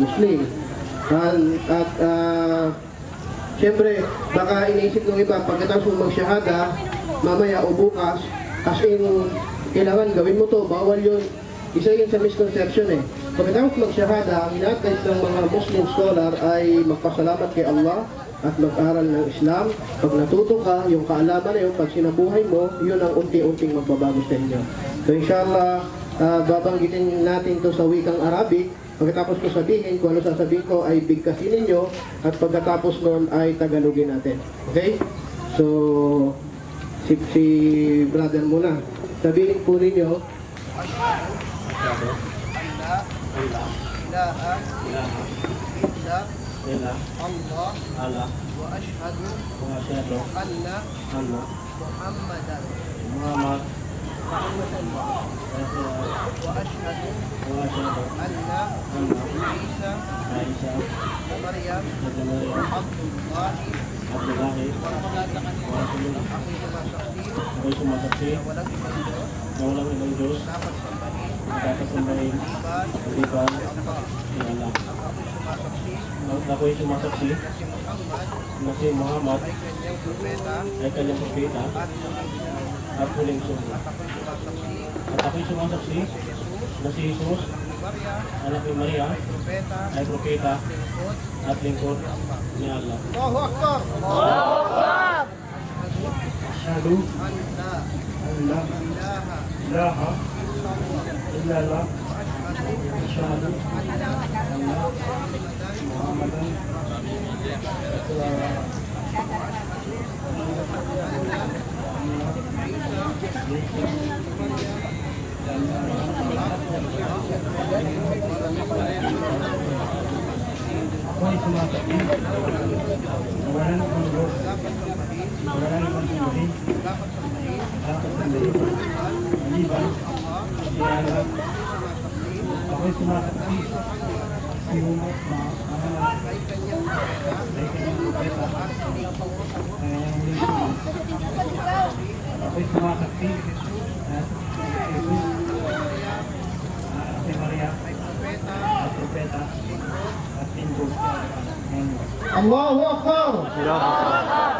Muslim. At, at ah, Siyempre, baka iniisip ng iba, pagkatapos mo magsyahada, mamaya o bukas, as in, kailangan gawin mo to, bawal yun. Isa yun sa misconception eh. Pagkatapos magsyahada, ang ina-advise ng mga Muslim scholar ay magpasalamat kay Allah at mag-aral ng Islam. Pag natuto ka, yung kaalaman na yun, pag sinabuhay mo, yun ang unti-unting magbabago sa inyo. So inshallah, ah, babanggitin natin to sa wikang Arabic. Pagkatapos ko sabihin, kung ano sasabihin ko ay bigkasin ninyo at pagkatapos noon ay tagalugin natin. Okay? So, si, si brother muna. Sabihin po ninyo, Allah Allah Allah. Allah. Isha. Allah. Allah. wa ashhadu wa ashhadu anna Muhammadan Muhammad وأشهد وأشهد أن أن عيسى عيسى ومريم ابن مريم عبد الله عبد الله ورسوله أخيه ما أخيه شخصي sumasaksi ولد من na walang ibang Diyos dapat sambahin na dapat sambahin iban maliban Allah ako'y sumasaksi na si Muhammad. Ay kanyang propeta at huling sugo. at ako'y sumasaksi na si Jesus, anak ni Maria, ay propeta. At lingkod ni Allah. Allahu Akbar! Asyhadu Anda an la ilaha ilaha. Illallah. Asyhadu asyhadu anna Muhammadan Rasulullah. Ako'y sumasabi na wala ng Diyos, dapat sambahin wala ng pagsumbali, dapat sambahin dapat sandayin, maliban, si Allah, ako'y sumasabi si Umot na pangalan kay kanyang propeta ay kanyang propeta at lingkod na huling sugo. Ako'y sumasabi na si Jesus, na si Maria, ay propeta at propeta at lingkod ng Allahu Akbar!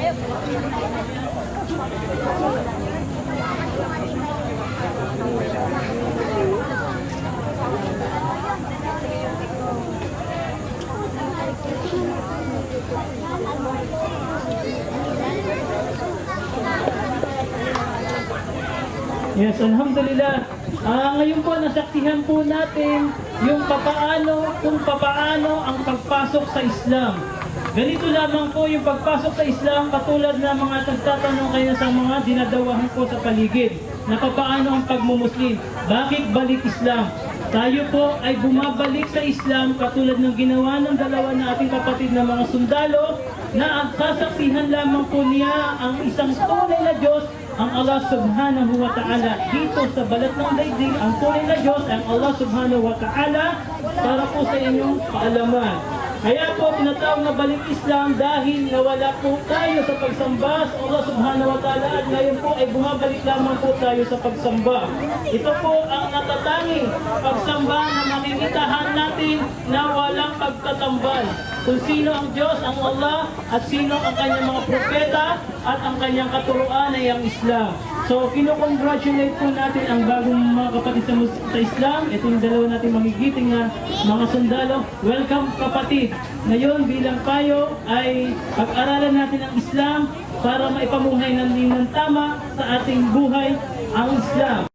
Yes, alhamdulillah. Ah, ngayon po nasaksihan po natin yung papaano kung papaano ang pagpasok sa Islam. Ganito lamang po yung pagpasok sa Islam katulad ng mga nagtatanong kayo sa mga dinadawahan po sa paligid na papaano ang pagmumuslim. Bakit balik Islam? Tayo po ay bumabalik sa Islam katulad ng ginawa ng dalawa na ating kapatid na mga sundalo na ang sasaksihan lamang po niya ang isang tunay na Diyos ang Allah subhanahu wa ta'ala dito sa balat ng daigdig, ang tunay na Diyos ang Allah subhanahu wa ta'ala para po sa inyong kaalaman. Kaya po tinatawag na balik Islam dahil nawala po tayo sa pagsamba sa Allah subhanahu wa ta'ala at ngayon po ay bumabalik lamang po tayo sa pagsamba. Ito po ang natatanging pagsamba na makikitahan natin na walang pagtatambal. Kung sino ang Diyos, ang Allah, at sino ang kanyang mga propeta at ang kanyang katuruan ay ang Islam. So, kinocongratulate po natin ang bagong mga kapatid sa, sa Islam. Ito yung dalawa natin magigiting na mga sundalo. Welcome kapatid. Ngayon bilang payo ay pag-aralan natin ang Islam para maipamuhay ng ng tama sa ating buhay ang Islam.